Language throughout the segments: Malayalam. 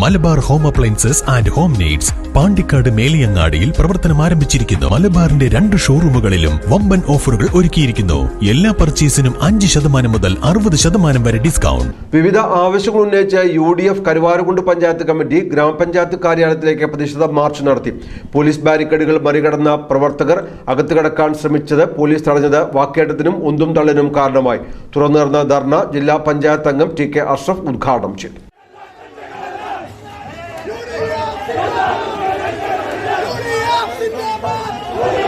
Malabar home appliances and home needs Pandikkad മേലിയങ്ങാടിയിൽ പ്രവർത്തനം ആരംഭിച്ചിരിക്കുന്നു. മലബാറിന്റെ രണ്ട് ഷോറൂമുകളിലും വമ്പൻ ഓഫറുകൾ ഒരുക്കിയിരിക്കുന്നു. എല്ലാ പർച്ചേസിനും അഞ്ച് ശതമാനം മുതൽ അറുപത് ശതമാനം വരെ ഡിസ്കൗണ്ട്. വിവിധ ആവശ്യങ്ങൾ ഉന്നയിച്ച U D F Karuvarakundu panchayat committee ഗ്രാമപഞ്ചായത്ത് കാര്യാലയത്തിലേക്ക് പ്രതിഷേധ മാർച്ച് നടത്തി. പോലീസ് ബാരിക്കേഡുകൾ മറികടന്ന പ്രവർത്തകർ അകത്ത് കടക്കാൻ ശ്രമിച്ചത് പോലീസ് തടഞ്ഞത് വാക്കേട്ടത്തിനും ഉന്തും തള്ളിനും കാരണമായി. തുറന്നു നടന്ന ധർണ ജില്ലാ പഞ്ചായത്ത് അംഗം ടി കെ അഷ്റഫ് ഉദ്ഘാടനം ചെയ്തു. Mustafa!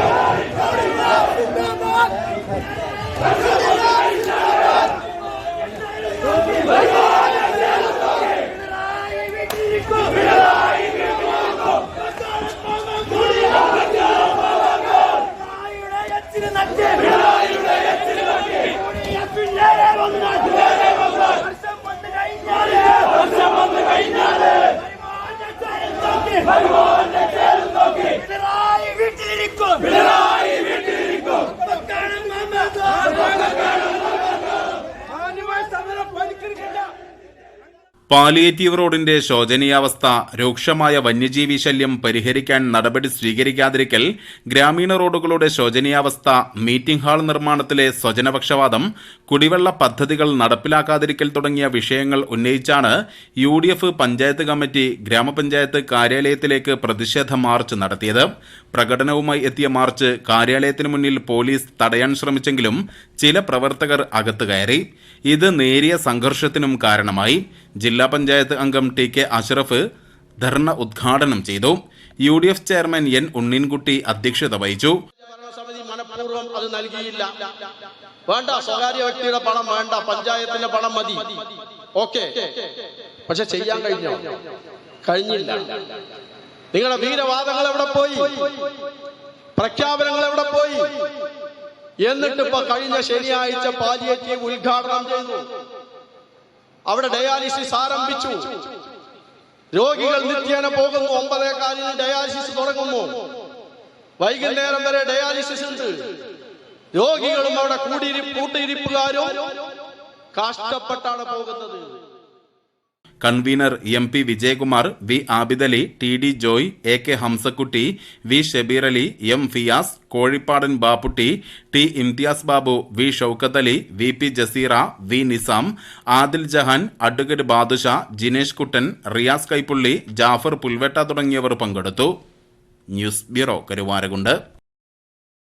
പാലിയേറ്റീവ് റോഡിന്റെ ശോചനീയാവസ്ഥ രൂക്ഷമായ വന്യജീവി ശല്യം പരിഹരിക്കാൻ നടപടി സ്വീകരിക്കാതിരിക്കൽ ഗ്രാമീണ റോഡുകളുടെ ശോചനീയാവസ്ഥ മീറ്റിംഗ് ഹാൾ നിർമ്മാണത്തിലെ സ്വജനപക്ഷവാദം കുടിവെള്ള പദ്ധതികൾ നടപ്പിലാക്കാതിരിക്കൽ തുടങ്ങിയ വിഷയങ്ങൾ ഉന്നയിച്ചാണ് യു പഞ്ചായത്ത് കമ്മിറ്റി ഗ്രാമപഞ്ചായത്ത് കാര്യാലയത്തിലേക്ക് പ്രതിഷേധ മാർച്ച് നടത്തിയത്. പ്രകടനവുമായി എത്തിയ മാർച്ച് കാര്യാലയത്തിന് മുന്നിൽ പോലീസ് തടയാൻ ശ്രമിച്ചെങ്കിലും ചില പ്രവർത്തകർ അകത്തു കയറി. ഇത് നേരിയ സംഘർഷത്തിനും കാരണമായി. ജില്ലാ പഞ്ചായത്ത് അംഗം ടി കെ അഷ്റഫ് ധർണ ഉദ്ഘാടനം ചെയ്തു. U D F chairman N Unninkutty അധ്യക്ഷത വഹിച്ചു. മനഃപൂർവം അത് നൽകിയില്ല. വേണ്ട സ്വകാര്യ വ്യക്തിയുടെ പണം വേണ്ട പഞ്ചായത്തിന്റെ പണം മതി. ഓക്കെ. പക്ഷെ ചെയ്യാൻ കഴിഞ്ഞോ? കഴിഞ്ഞില്ല. നിങ്ങളുടെ വീരവാദങ്ങൾ എവിടെ പോയി? പ്രഖ്യാപനങ്ങൾ എവിടെ പോയി? എന്നിട്ട് ഇപ്പൊ കഴിഞ്ഞ ശനിയാഴ്ച പാലിയേറ്റീവ് ഉദ്ഘാടനം ചെയ്തു. അവിടെ ഡയാലിസിസ് ആരംഭിച്ചു. രോഗികൾ നിത്യേന പോകുന്നു. ഒമ്പതേ കാലിന് ഡയാലിസിസ് തുടങ്ങുന്നു. വൈകുന്നേരം വരെ ഡയാലിസിസ് ഉണ്ട്. രോഗികളും അവിടെ കൂടിയിരി കൂട്ടിയിരിപ്പുകാരും കഷ്ടപ്പെട്ടാണ് പോകുന്നത്. Convener M P Vijayakumar V Abidali T D Joy A K Hamsakutty V Shabeer Ali M Fiyas Kozhippadan Bapputty T Imthiyas Babu V Shoukath Ali V P Jaseera V Nizam Adil Jahan advocate Badusha Jinesh Kuttan Riyas Kaippulli Jafar Pulvetta തുടങ്ങിയവർ പങ്കെടുത്തു. News bureau Karuvarakundu.